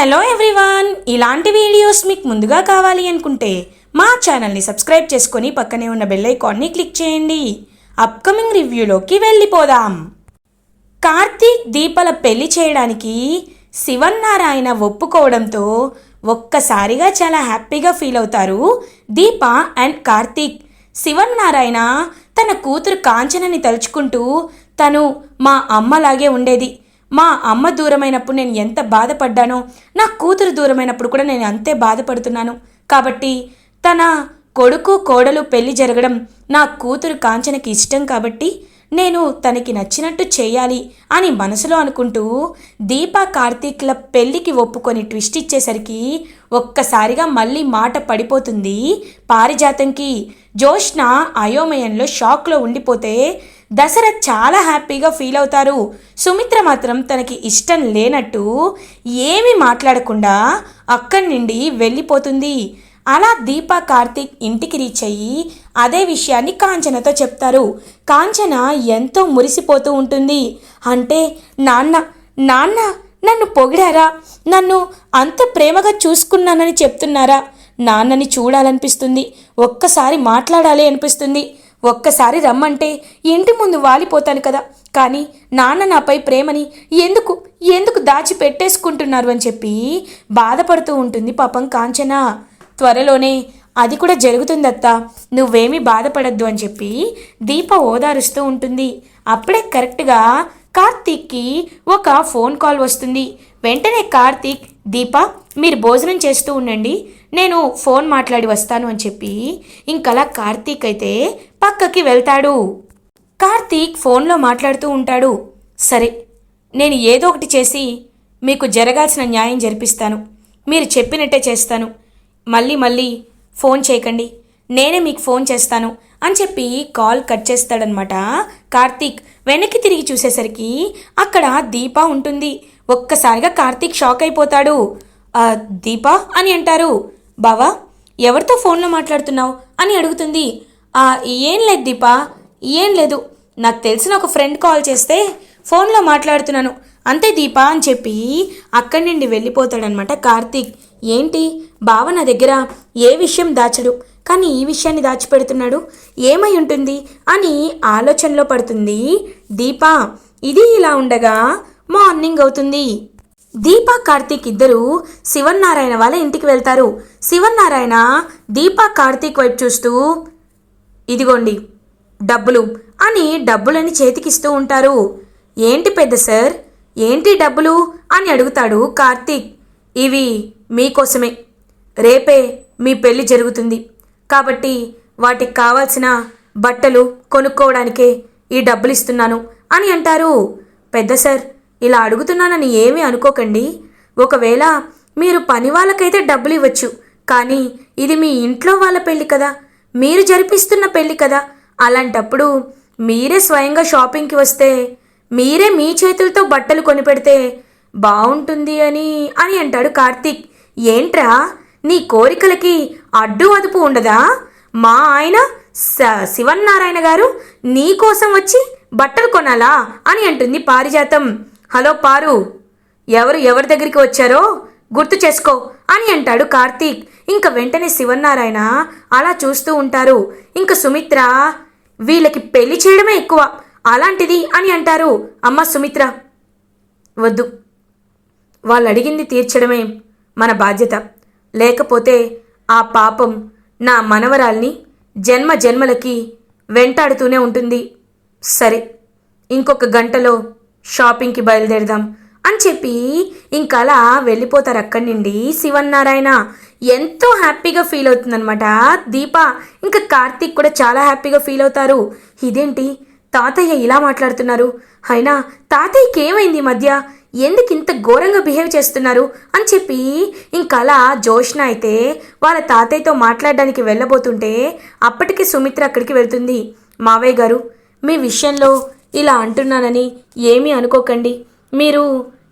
Hello everyone ఇలాంటి videos మీకు ముందుగా కావాలి అనుకుంటే మా ఛానల్ని సబ్స్క్రైబ్ చేసుకొని పక్కనే ఉన్న బెల్ ఐకాన్ని క్లిక్ చేయండి. అప్కమింగ్ రివ్యూలోకి వెళ్ళిపోదాం. కార్తీక్ దీపల పెళ్ళి చేయడానికి శివన్నారాయణ ఒప్పుకోవడంతో ఒక్కసారిగా చాలా హ్యాపీగా ఫీల్ అవుతారు దీప అండ్ కార్తీక్. శివన్నారాయణ తన కూతురు కాంచనని తలుచుకుంటూ తను మా అమ్మలాగే ఉండేది. మా అమ్మ దూరమైనప్పుడు నేను ఎంత బాధపడ్డానో నా కూతురు దూరమైనప్పుడు కూడా నేను అంతే బాధపడుతున్నాను. కాబట్టి తన కొడుకు కోడలు పెళ్ళి జరగడం నా కూతురు కాంచనకి ఇష్టం కాబట్టి నేను తనకి నచ్చినట్టు చేయాలి అని మనసులో అనుకుంటూ దీపా కార్తీక్ల పెళ్ళికి ఒప్పుకొని ట్విస్ట్ ఇచ్చేసరికి ఒక్కసారిగా మళ్ళీ మాట పడిపోతుంది. పారిజాతంకి జోష్న అయోమయంలో షాక్లో ఉండిపోతే దశరథ్ చాలా హ్యాపీగా ఫీల్ అవుతారు. సుమిత్ర మాత్రం తనకి ఇష్టం లేనట్టు ఏమీ మాట్లాడకుండా అక్కడి నుండి వెళ్ళిపోతుంది. అలా దీపా కార్తీక్ ఇంటికి రీచ్ అయ్యి అదే విషయాన్ని కాంచనతో చెప్తారు. కాంచన ఎంతో మురిసిపోతూ ఉంటుంది. అంటే నాన్న నాన్న నన్ను పొగిడారా? నన్ను అంత ప్రేమగా చూసుకున్నానని చెప్తున్నారా? నాన్నని చూడాలనిపిస్తుంది. ఒక్కసారి మాట్లాడాలి అనిపిస్తుంది. ఒక్కసారి రమ్మంటే ఇంటి ముందు వాలిపోతాను కదా. కానీ నాన్న నాపై ప్రేమని ఎందుకు ఎందుకు దాచి పెట్టేసుకుంటున్నారు అని చెప్పి బాధపడుతూ ఉంటుంది పాపం కాంచన. త్వరలోనే అది కూడా జరుగుతుందత్త. నువ్వేమీ బాధపడద్దు అని చెప్పి దీప ఓదారుస్తూ ఉంటుంది. అప్పుడే కరెక్ట్గా కార్తీక్కి ఒక ఫోన్ కాల్ వస్తుంది. వెంటనే కార్తీక్ దీప మీరు భోజనం చేస్తూ ఉండండి. నేను ఫోన్ మాట్లాడి వస్తాను అని చెప్పి ఇంకలా కార్తీక్ అయితే పక్కకి వెళ్తాడు. కార్తీక్ ఫోన్లో మాట్లాడుతూ ఉంటాడు. సరే నేను ఏదో ఒకటి చేసి మీకు జరగాల్సిన న్యాయం జరిపిస్తాను. మీరు చెప్పినట్టే చేస్తాను. మళ్ళీ మళ్ళీ ఫోన్ చేయకండి. నేనే మీకు ఫోన్ చేస్తాను అని చెప్పి కాల్ కట్ చేస్తాడనమాట కార్తీక్. వెనక్కి తిరిగి చూసేసరికి అక్కడ దీప ఉంటుంది. ఒక్కసారిగా కార్తీక్ షాక్ అయిపోతాడు. దీప దీపా? అని అంటారు. బావా ఎవరితో ఫోన్లో మాట్లాడుతున్నావు? అని అడుగుతుంది. ఏం లేదు దీపా ఏం లేదు. నాకు తెలిసిన ఒక ఫ్రెండ్ కాల్ చేస్తే ఫోన్లో మాట్లాడుతున్నాను. అంతే దీపా అని చెప్పి అక్కడి నుండి వెళ్ళిపోతాడనమాట కార్తీక్. ఏంటి? బావ నా దగ్గర ఏ విషయం దాచడు కానీ ఈ విషయాన్ని దాచిపెడుతున్నాడు. ఏమై ఉంటుంది? అని ఆలోచనలో పడుతుంది దీపా. ఇది ఇలా ఉండగా మార్నింగ్ అవుతుంది. దీపా కార్తీక్ ఇద్దరు శివన్నారాయణ వాళ్ళ ఇంటికి వెళ్తారు. శివన్నారాయణ దీపా కార్తీక్ వైపు చూస్తూ ఇదిగోండి డబ్బులు అని డబ్బులని చేతికిస్తూ ఉంటారు. ఏంటి పెద్ద సార్? ఏంటి డబ్బులు అని అడుగుతాడు కార్తీక్. ఇవి మీకోసమే. రేపే మీ పెళ్ళి జరుగుతుంది. కాబట్టి వాటికి కావాల్సిన బట్టలు కొనుక్కోవడానికే ఈ డబ్బులు ఇస్తున్నాను అని అంటారు. పెద్ద సార్ ఇలా అడుగుతున్నానని ఏమీ అనుకోకండి. ఒకవేళ మీరు పని వాళ్ళకైతే డబ్బులు ఇవ్వచ్చు కానీ ఇది మీ ఇంట్లో వాళ్ళ పెళ్ళి కదా. మీరు జరిపిస్తున్న పెళ్ళి కదా. అలాంటప్పుడు మీరే స్వయంగా షాపింగ్కి వస్తే మీరే మీ చేతులతో బట్టలు కొనిపెడితే బాగుంటుంది అని అని అంటాడు కార్తీక్. ఏంట్రా? నీ కోరికలకి అడ్డు అదుపు ఉండదా? మా ఆయన స- శివన్నారాయణ గారు నీ కోసం వచ్చి బట్టలు కొనాలా? అని అంటుంది పారిజాతం. హలో పారు ఎవరు ఎవరి దగ్గరికి వచ్చారో గుర్తు చేసుకో అని అంటాడు కార్తీక్. ఇంక వెంటనే శివన్నారాయణ అలా చూస్తూ ఉంటారు. ఇంక సుమిత్ర వీళ్ళకి పెళ్ళి చేయడమే ఎక్కువ అలాంటిది అని అంటారు. అమ్మ సుమిత్ర వద్దు. వాళ్ళు అడిగింది తీర్చడమే మన బాధ్యత. లేకపోతే ఆ పాపం నా మనవరాల్ని జన్మ జన్మలకి వెంటాడుతూనే ఉంటుంది. సరే ఇంకొక గంటలో షాపింగ్కి బయలుదేరదాం అని చెప్పి ఇంకలా వెళ్ళిపోతారు అక్కడి నుండి శివన్నారాయణ. ఎంతో హ్యాపీగా ఫీల్ అవుతుందనమాట దీప ఇంకా కార్తీక్ కూడా చాలా హ్యాపీగా ఫీల్ అవుతారు. ఇదేంటి? తాతయ్య ఇలా మాట్లాడుతున్నారు. అయినా తాతయ్యకి ఏమైంది మధ్య? ఎందుకు ఇంత ఘోరంగా బిహేవ్ చేస్తున్నారు? అని చెప్పి ఇంకలా జోష్న అయితే వాళ్ళ తాతయ్యతో మాట్లాడడానికి వెళ్ళబోతుంటే అప్పటికి సుమిత్ర అక్కడికి వెళ్తుంది. మావయ్య గారు మీ విషయంలో ఇలా అంటున్నానని ఏమీ అనుకోకండి. మీరు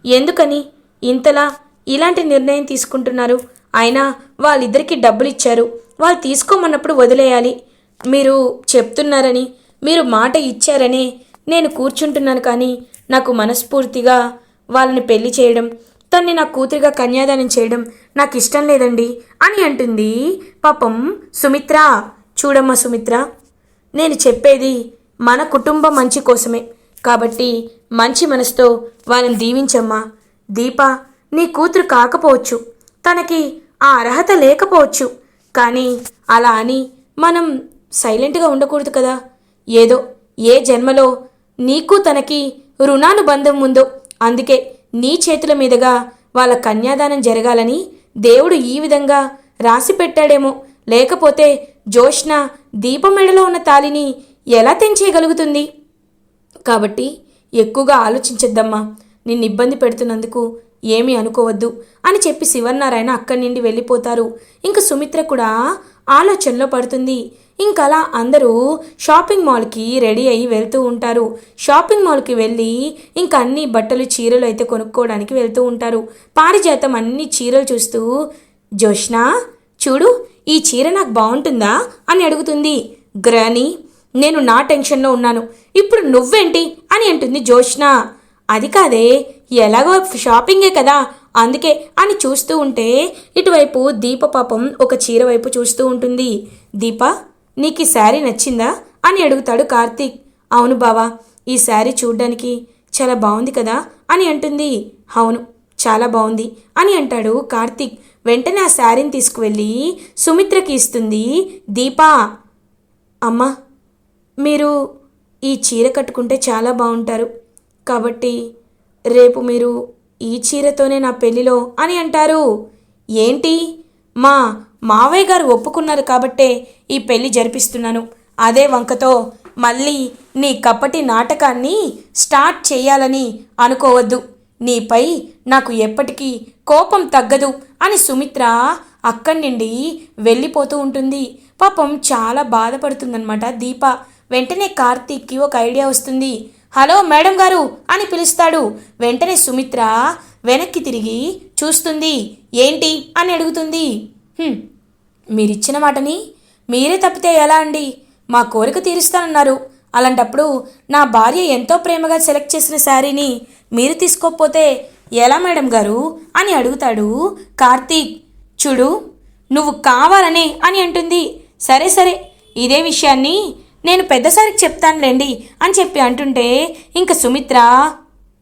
ఎందుకని ఇంతలా ఇలాంటి నిర్ణయం తీసుకుంటున్నారు? అయినా వాళ్ళిద్దరికీ డబ్బులు ఇచ్చారు వాళ్ళు తీసుకోమన్నప్పుడు వదిలేయాలి. మీరు చెప్తున్నారని మీరు మాట ఇచ్చారని నేను కూర్చుంటున్నాను కానీ నాకు మనస్ఫూర్తిగా వాళ్ళని పెళ్ళి చేయడం తన్ని నా కూతురిగా కన్యాదానం చేయడం నాకు ఇష్టం లేదండి అని అంటుంది. పాపం సుమిత్ర. చూడమ్మా సుమిత్ర నేను చెప్పేది మన కుటుంబం మంచి కోసమే. కాబట్టి మంచి మనసుతో వాళ్ళని దీవించమ్మా. దీప నీ కూతురు కాకపోవచ్చు. తనకి ఆ అర్హత లేకపోవచ్చు. కానీ అలా అని మనం సైలెంట్గా ఉండకూడదు కదా. ఏదో ఏ జన్మలో నీకు తనకి రుణానుబంధం ఉందో అందుకే నీ చేతుల మీదుగా వాళ్ళ కన్యాదానం జరగాలని దేవుడు ఈ విధంగా రాసి పెట్టాడేమో. లేకపోతే జోష్న దీపమెడలో ఉన్న తాలిని ఎలా తెంచేయగలుగుతుంది? కాబట్టి ఎక్కువగా ఆలోచించద్దమ్మా. నిన్ను ఇబ్బంది పెడుతున్నందుకు ఏమీ అనుకోవద్దు అని చెప్పి శివన్నారాయణ అక్కడి నుండి వెళ్ళిపోతారు. ఇంక సుమిత్ర కూడా ఆలోచనలో పడుతుంది. ఇంకలా అందరూ షాపింగ్ మాల్కి రెడీ అయ్యి వెళ్తూ ఉంటారు. షాపింగ్ మాల్కి వెళ్ళి ఇంక అన్ని బట్టలు చీరలు అయితే కొనుక్కోవడానికి వెళ్తూ ఉంటారు. పారిజాతం అన్ని చీరలు చూస్తూ జోష్నా చూడు ఈ చీర నాకు బాగుంటుందా? అని అడుగుతుంది. గ్రాని నేను నా టెన్షన్లో ఉన్నాను. ఇప్పుడు నువ్వేంటి? అని అంటుంది జోష్న అది కాదే ఎలాగో షాపింగే కదా. అందుకే అని చూస్తూ ఉంటే ఇటువైపు దీప పాపం ఒక చీర వైపు చూస్తూ ఉంటుంది. దీప నీకు ఈ శారీ నచ్చిందా? అని అడుగుతాడు కార్తీక్. అవును బావా ఈ శారీ చూడ్డానికి చాలా బాగుంది కదా? అని అంటుంది. అవును చాలా బాగుంది అని అంటాడు కార్తీక్. వెంటనే ఆ శారీని తీసుకువెళ్ళి సుమిత్రకి ఇస్తుంది. దీపా. అమ్మా మీరు ఈ చీర కట్టుకుంటే చాలా బాగుంటారు. కాబట్టి రేపు మీరు ఈ చీరతోనే నా పెళ్ళిలో అని అంటారు. ఏంటి? మా మావయ్య గారు ఒప్పుకున్నారు కాబట్టే ఈ పెళ్ళి జరిపిస్తున్నాను. అదే వంకతో మళ్ళీ నీ కప్పటి నాటకాన్ని స్టార్ట్ చేయాలని అనుకోవద్దు. నీపై నాకు ఎప్పటికీ కోపం తగ్గదు అని సుమిత్ర అక్కడి నుండి వెళ్ళిపోతూ ఉంటుంది. పాపం చాలా బాధపడుతుందన్నమాట దీప. వెంటనే కార్తీక్కి ఒక ఐడియా వస్తుంది. హలో మేడం గారు అని పిలుస్తాడు. వెంటనే సుమిత్ర వెనక్కి తిరిగి చూస్తుంది. ఏంటి? అని అడుగుతుంది. మీరిచ్చిన మాటని మీరే తప్పితే ఎలా అండి? మా కోరిక తీరుస్తానన్నారు. అలాంటప్పుడు నా భార్య ఎంతో ప్రేమగా సెలెక్ట్ చేసిన శారీని మీరు తీసుకోకపోతే ఎలా మేడం గారు? అని అడుగుతాడు కార్తీక్. చూడు నువ్వు కావాలనే అని అంటుంది. సరే సరే ఇదే విషయాన్ని నేను పెద్దసారికి చెప్తానులేండి అని చెప్పి అంటుంటే ఇంక సుమిత్ర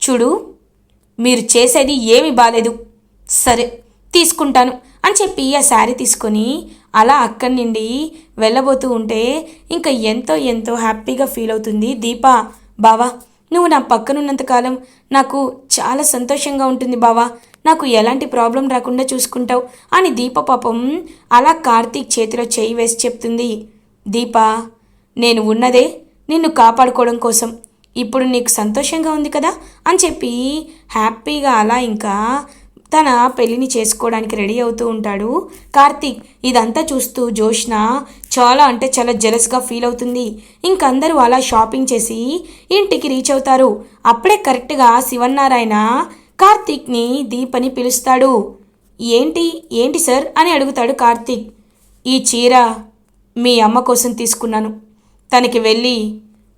చూడు మీరు చేసేది ఏమీ బాలేదు. సరే తీసుకుంటాను అని చెప్పి ఆ శారీ తీసుకొని అలా అక్కడి నుండి వెళ్ళబోతూ ఉంటే ఇంకా ఎంతో ఎంతో హ్యాపీగా ఫీల్ అవుతుంది దీప. బావా నువ్వు నా పక్కనున్నంతకాలం నాకు చాలా సంతోషంగా ఉంటుంది బావా. నాకు ఎలాంటి ప్రాబ్లం రాకుండా చూసుకుంటావు అని దీప పాపం అలా కార్తీక్ చేతిలో చేయి వేసి చెప్తుంది. దీపా నేను ఉన్నదే నిన్ను కాపాడుకోవడం కోసం. ఇప్పుడు నీకు సంతోషంగా ఉంది కదా అని చెప్పి హ్యాపీగా అలా ఇంకా తన పెళ్ళిని చేసుకోవడానికి రెడీ అవుతూ ఉంటాడు. కార్తీక్ ఇదంతా చూస్తూ జోష్న చాలా అంటే చాలా జెలస్గా ఫీల్ అవుతుంది. ఇంకందరూ అలా షాపింగ్ చేసి ఇంటికి రీచ్ అవుతారు. అప్పుడే కరెక్ట్గా శివన్నారాయణ కార్తీక్ని దీపని పిలుస్తాడు. ఏంటి? ఏంటి సార్? అని అడుగుతాడు కార్తీక్. ఈ చీర మీ అమ్మ కోసం తీసుకున్నాను. తనకి వెళ్ళి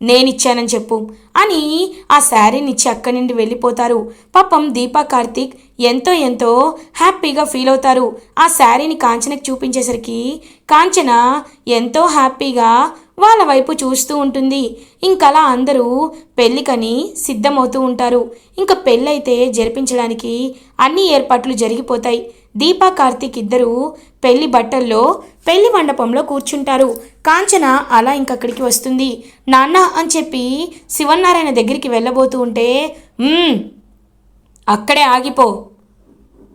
నేనిచ్చానని చెప్పు అని ఆ శారీని ఇచ్చి అక్కడి నుండి వెళ్ళిపోతారు. పాపం దీపా కార్తీక్ ఎంతో ఎంతో హ్యాపీగా ఫీల్ అవుతారు. ఆ శారీని కాంచనకు చూపించేసరికి కాంచన ఎంతో హ్యాపీగా వాళ్ళ వైపు చూస్తూ ఉంటుంది. ఇంకలా అందరూ పెళ్ళికని సిద్ధమవుతూ ఉంటారు. ఇంకా పెళ్ళైతే జరిపించడానికి అన్ని ఏర్పాట్లు జరిగిపోతాయి. దీపా కార్తీక్ ఇద్దరు పెళ్ళి బట్టల్లో పెళ్ళి మండపంలో కూర్చుంటారు. కాంచన అలా ఇంకక్కడికి వస్తుంది. నాన్న అని చెప్పి శివన్నారాయణ దగ్గరికి వెళ్ళబోతూ ఉంటే అక్కడే ఆగిపో.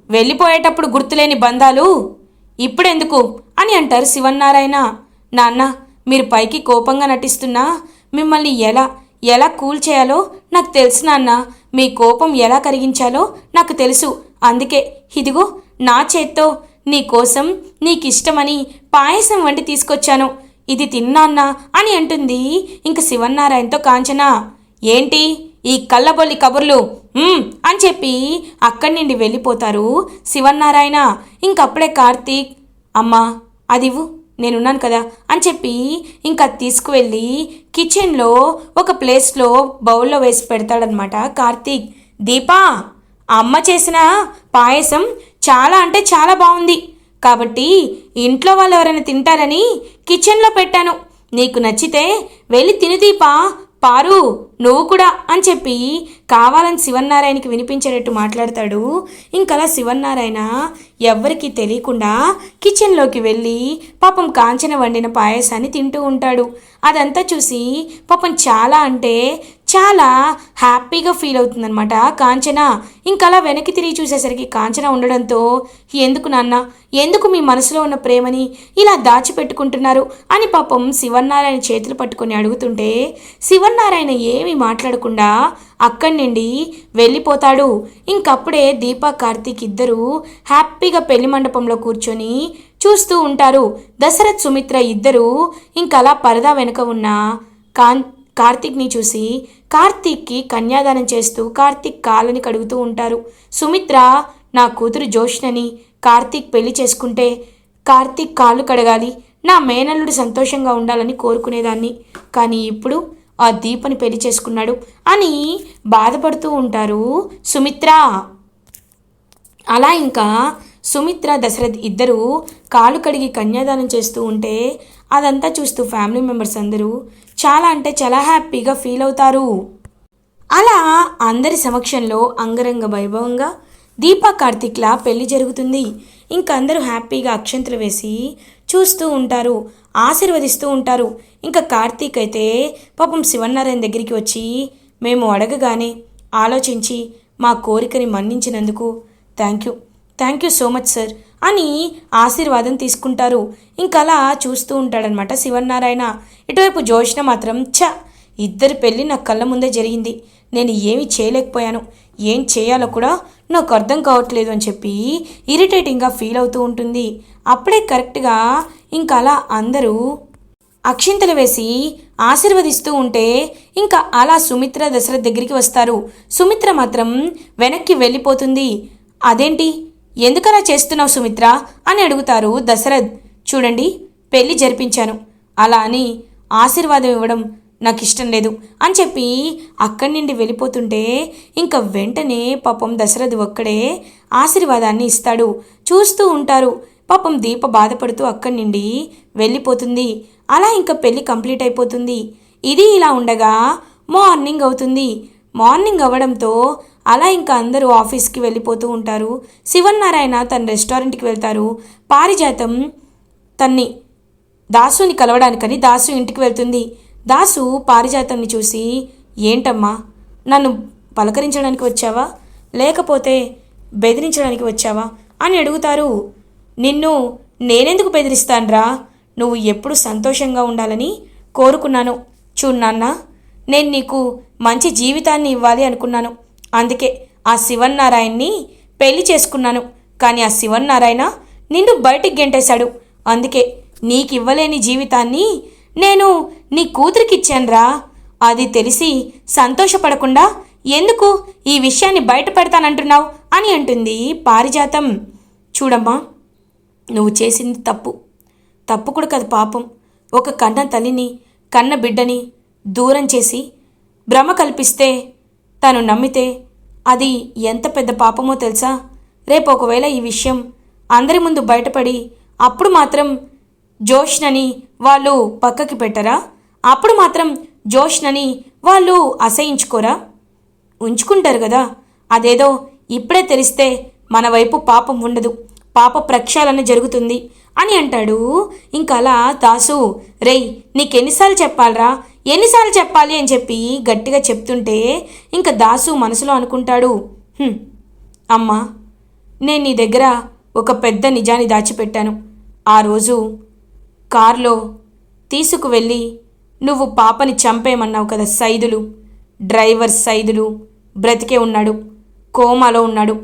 వెళ్ళిపోయేటప్పుడు గుర్తులేని బంధాలు. ఇప్పుడెందుకు? అని అంటారు శివన్నారాయణ. నాన్న మీరు పైకి కోపంగా నటిస్తున్నా మిమ్మల్ని ఎలా ఎలా కూల్ చేయాలో నాకు తెలుసు నాన్న. మీ కోపం ఎలా కరిగించాలో నాకు తెలుసు. అందుకే ఇదిగో నా చేత్తో నీకోసం నీకిష్టమని పాయసం వండి తీసుకొచ్చాను. ఇది తిన్నాన్నా అని అంటుంది. ఇంక శివన్నారాయణతో కాంచన ఏంటి ఈ కళ్ళబొల్లి కబుర్లు? అని చెప్పి అక్కడి నుండి వెళ్ళిపోతారు శివన్నారాయణ. ఇంకప్పుడే కార్తీక్ అమ్మా అదివ్వు నేనున్నాను కదా అని చెప్పి ఇంకా తీసుకువెళ్ళి కిచెన్లో ఒక ప్లేస్లో బౌల్లో వేసి పెడతాడనమాట కార్తీక్. దీపా అమ్మ చేసిన పాయసం చాలా అంటే చాలా బాగుంది. కాబట్టి ఇంట్లో వాళ్ళు ఎవరైనా తింటారని కిచెన్లో పెట్టాను. నీకు నచ్చితే వెళ్ళి తినిదీపా పారు నువ్వు కూడా అని చెప్పి కావాలని శివన్నారాయణకి వినిపించేటట్టు మాట్లాడతాడు. ఇంకలా శివన్నారాయణ ఎవ్వరికీ తెలియకుండా కిచెన్లోకి వెళ్ళి పాపం కాంచన వండిన పాయసాన్ని తింటూ ఉంటాడు. అదంతా చూసి పాపం చాలా అంటే చాలా హ్యాపీగా ఫీల్ అవుతుందనమాట కాంచన ఇంకలా వెనక్కి తిరిగి చూసేసరికి కాంచన ఉండడంతో ఎందుకు నాన్న? ఎందుకు మీ మనసులో ఉన్న ప్రేమని ఇలా దాచిపెట్టుకుంటున్నారు? అని పాపం శివన్నారాయణ చేతులు పట్టుకొని అడుగుతుంటే శివన్నారాయణ ఏమీ మాట్లాడకుండా అక్కడి నుండి వెళ్ళిపోతాడు. ఇంకప్పుడే దీపా కార్తీక్ ఇద్దరూ హ్యాపీగా పెళ్ళి మండపంలో కూర్చొని చూస్తూ ఉంటారు. దశరథ్ సుమిత్ర ఇద్దరూ ఇంకలా పరదా వెనుక ఉన్న కాన్ కార్తీక్ని చూసి కార్తీక్కి కన్యాదానం చేస్తూ కార్తీక్ కాళ్ళని కడుగుతూ ఉంటారు. సుమిత్ర నా కూతురు జోష్నని కార్తీక్ పెళ్ళి చేసుకుంటే కార్తీక్ కాళ్ళు కడగాలి. నా మేనల్లుడు సంతోషంగా ఉండాలని కోరుకునేదాన్ని. కానీ ఇప్పుడు ఆ దీపని పెళ్ళి చేసుకున్నాడు అని బాధపడుతూ ఉంటారు సుమిత్ర. అలా ఇంకా సుమిత్ర దశరథ్ ఇద్దరు కాలు కడిగి కన్యాదానం చేస్తూ ఉంటే అదంతా చూస్తూ ఫ్యామిలీ మెంబర్స్ అందరూ చాలా అంటే చాలా హ్యాపీగా ఫీల్ అవుతారు. అలా అందరి సమక్షంలో అంగరంగ వైభవంగా దీపా కార్తిక్లా పెళ్ళి జరుగుతుంది. ఇంక అందరూ హ్యాపీగా అక్షంతలు వేసి చూస్తూ ఉంటారు ఆశీర్వదిస్తూ ఉంటారు. ఇంకా కార్తీక్ అయితే పాపం శివనారాయణ దగ్గరికి వచ్చి మేము అడగగానే ఆలోచించి మా కోరికని మన్నించినందుకు thank you. Thank you so much sir. అని ఆశీర్వాదం తీసుకుంటారు. ఇంకలా చూస్తూ ఉంటాడనమాట శివనారాయణ ఇటువైపు జోష్న మాత్రం ఛ! ఇద్దరి పెళ్ళి నా కళ్ళ ముందే జరిగింది. నేను ఏమీ చేయలేకపోయాను. ఏం చేయాలో కూడా నాకు అర్థం కావట్లేదు అని చెప్పి ఇరిటేటింగ్గా ఫీల్ అవుతూ ఉంటుంది. అప్పుడే కరెక్ట్గా ఇంకా అలా అందరూ అక్షింతలు వేసి ఆశీర్వదిస్తూ ఉంటే ఇంకా అలా సుమిత్ర దశరథ్ దగ్గరికి వస్తారు. సుమిత్ర మాత్రం వెనక్కి వెళ్ళిపోతుంది. అదేంటి? ఎందుకలా చేస్తున్నావు సుమిత్ర? అని అడుగుతారు దశరథ్. చూడండి పెళ్ళి జరిపించాను. అలా అని ఆశీర్వాదం ఇవ్వడం నాకు ఇష్టం లేదు అని చెప్పి అక్కడి నుండి వెళ్ళిపోతుంటే ఇంకా వెంటనే పాపం దశరథ్ ఒక్కడే ఆశీర్వాదాన్ని ఇస్తాడు. చూస్తూ ఉంటారు. పాపం దీప బాధపడుతూ అక్కడి నుండి వెళ్ళిపోతుంది. అలా ఇంకా పెళ్ళి కంప్లీట్ అయిపోతుంది. ఇది ఇలా ఉండగా మార్నింగ్ అవుతుంది. మార్నింగ్ అవ్వడంతో అలా ఇంకా అందరూ ఆఫీస్కి వెళ్ళిపోతూ ఉంటారు. శివన్నారాయణ తన రెస్టారెంట్కి వెళ్తారు. పారిజాతం తన్ని దాసుని కలవడానికని దాసు ఇంటికి వెళ్తుంది. దాసు పారిజాతంని చూసి ఏంటమ్మా నన్ను పలకరించడానికి వచ్చావా? లేకపోతే బెదిరించడానికి వచ్చావా? అని అడుగుతారు. నిన్ను నేనెందుకు బెదిరిస్తాన్రా? నువ్వు ఎప్పుడు సంతోషంగా ఉండాలని కోరుకున్నాను. చూడు నాన్న నేను నీకు మంచి జీవితాన్ని ఇవ్వాలి అనుకున్నాను. అందుకే ఆ శివన్నారాయణ్ణి పెళ్ళి చేసుకున్నాను. కానీ ఆ శివన్నారాయణ నిన్ను బయటికి గెంటేశాడు. అందుకే నీకు ఇవ్వలేని జీవితాన్ని నేను నీ కూతురికిచ్చానురా. అది తెలిసి సంతోషపడకుండా ఎందుకు ఈ విషయాన్ని బయట పెడతానంటున్నావు అని అంటుంది పారిజాతం. చూడమ్మా నువ్వు చేసింది తప్పు. తప్పు కూడా కదా పాపం. ఒక కన్న తల్లిని కన్న బిడ్డని దూరం చేసి భ్రమ కల్పిస్తే తను నమ్మితే అది ఎంత పెద్ద పాపమో తెలుసా? రేపు ఒకవేళ ఈ విషయం అందరి ముందు బయటపడి అప్పుడు మాత్రం జోష్నని వాళ్ళు పక్కకి పెట్టరా? అప్పుడు మాత్రం జోష్నని వాళ్ళు అసహించుకోరా? ఉంచుకుంటారు కదా. అదేదో ఇప్పుడే తెలిస్తే మన వైపు పాపం ఉండదు. పాప ప్రక్షాళన జరుగుతుంది అని అంటాడు. ఇంకలా అలా దాసు రేయ్ నీకెన్నిసార్లు చెప్పాలరా? ఎన్నిసార్లు చెప్పాలి అని చెప్పి గట్టిగా చెప్తుంటే ఇంకా దాసు మనసులో అనుకుంటాడు. అమ్మా నేను నీ దగ్గర ఒక పెద్ద నిజాన్ని దాచిపెట్టాను. ఆ రోజు కారులో తీసుకువెళ్ళి నువ్వు పాపని చంపేయమన్నావు కదా సైదులు. డ్రైవర్ సైదులు బ్రతికే ఉన్నాడు కోమాలో ఉన్నాడు.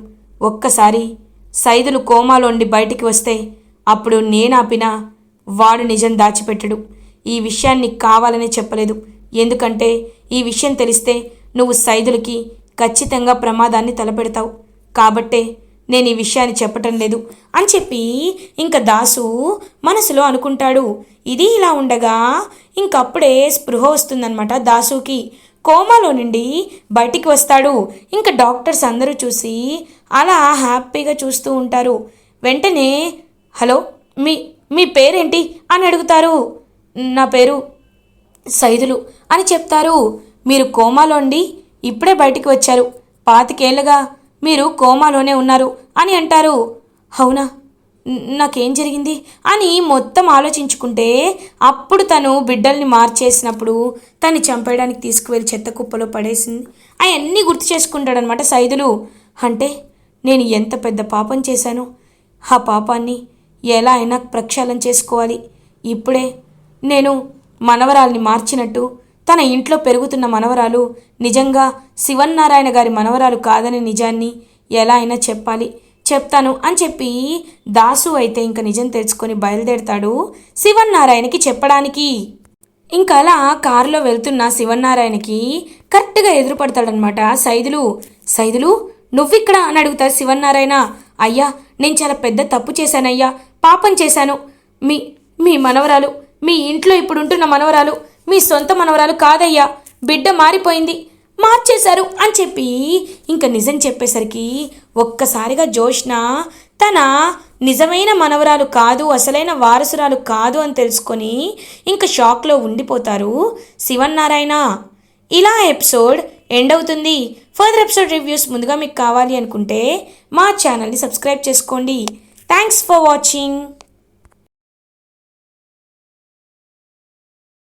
ఒక్కసారి సైదులు కోమాలో ఉండి బయటికి వస్తే అప్పుడు నేనాపినా వాడు నిజం దాచిపెట్టడు. ఈ విషయాన్ని కావాలనే చెప్పలేదు. ఎందుకంటే ఈ విషయం తెలిస్తే నువ్వు సైదులకి ఖచ్చితంగా ప్రమాదాన్ని తలపెడతావు. కాబట్టే నేను ఈ విషయాన్ని చెప్పటం లేదు అని చెప్పి ఇంకా దాసు మనసులో అనుకుంటాడు. ఇది ఇలా ఉండగా ఇంకప్పుడే స్పృహ వస్తుందన్నమాట దాసుకి. కోమాలో నుండి బయటికి వస్తాడు. ఇంకా డాక్టర్స్ అందరూ చూసి అలా హ్యాపీగా చూస్తూ ఉంటారు. వెంటనే హలో మీ మీ పేరేంటి? అని అడుగుతారు. నా పేరు సైదులు అని చెప్తారు. మీరు కోమాలోండి ఇప్పుడే బయటికి వచ్చారు. పాతికేళ్ళుగా మీరు కోమాలోనే ఉన్నారు అని అంటారు. అవునా? నాకేం జరిగింది? అని మొత్తం ఆలోచించుకుంటే అప్పుడు తను బిడ్డల్ని మార్చేసినప్పుడు తను చంపేయడానికి తీసుకువెళ్ళి చెత్త కుప్పలో పడేసింది అవన్నీ గుర్తు చేసుకుంటాడనమాట సైదులు. అంటే నేను ఎంత పెద్ద పాపం చేశానో? ఆ పాపాన్ని ఎలా అయినా ప్రక్షాళన చేసుకోవాలి. ఇప్పుడే నేను మనవరాల్ని మార్చినట్టు తన ఇంట్లో పెరుగుతున్న మనవరాలు నిజంగా శివన్నారాయణ గారి మనవరాలు కాదని నిజాన్ని ఎలా అయినా చెప్పాలి. చెప్తాను అని చెప్పి దాసు అయితే ఇంకా నిజం తెలుసుకొని బయలుదేరతాడు శివన్నారాయణకి చెప్పడానికి. ఇంకా అలా కారులో వెళ్తున్న శివన్నారాయణకి కరెక్ట్గా ఎదురుపడతాడనమాట సైదులు. సైదులు నువ్విక్కడ? అని అడుగుతారు శివన్నారాయణ. అయ్యా నేను చాలా పెద్ద తప్పు చేశానయ్యా పాపం చేశాను. మీ మీ మనవరాలు మీ ఇంట్లో ఇప్పుడు ఉంటున్న మనవరాలు మీ సొంత మనవరాలు కాదయ్యా. బిడ్డ మారిపోయింది. మార్చేశారు అని చెప్పి ఇంకా నిజం చెప్పేసరికి ఒక్కసారిగా జోష్న తన నిజమైన మనవరాలు కాదు అసలైన వారసురాలు కాదు అని తెలుసుకొని ఇంకా షాక్లో ఉండిపోతారు శివన్నారాయణ. ఇలా ఎపిసోడ్ ఎండ్ అవుతుంది. ఫర్దర్ ఎపిసోడ్ రివ్యూస్ ముందుగా మీకు కావాలి అనుకుంటే మా ఛానల్ని సబ్స్క్రైబ్ చేసుకోండి. Thanks for watching.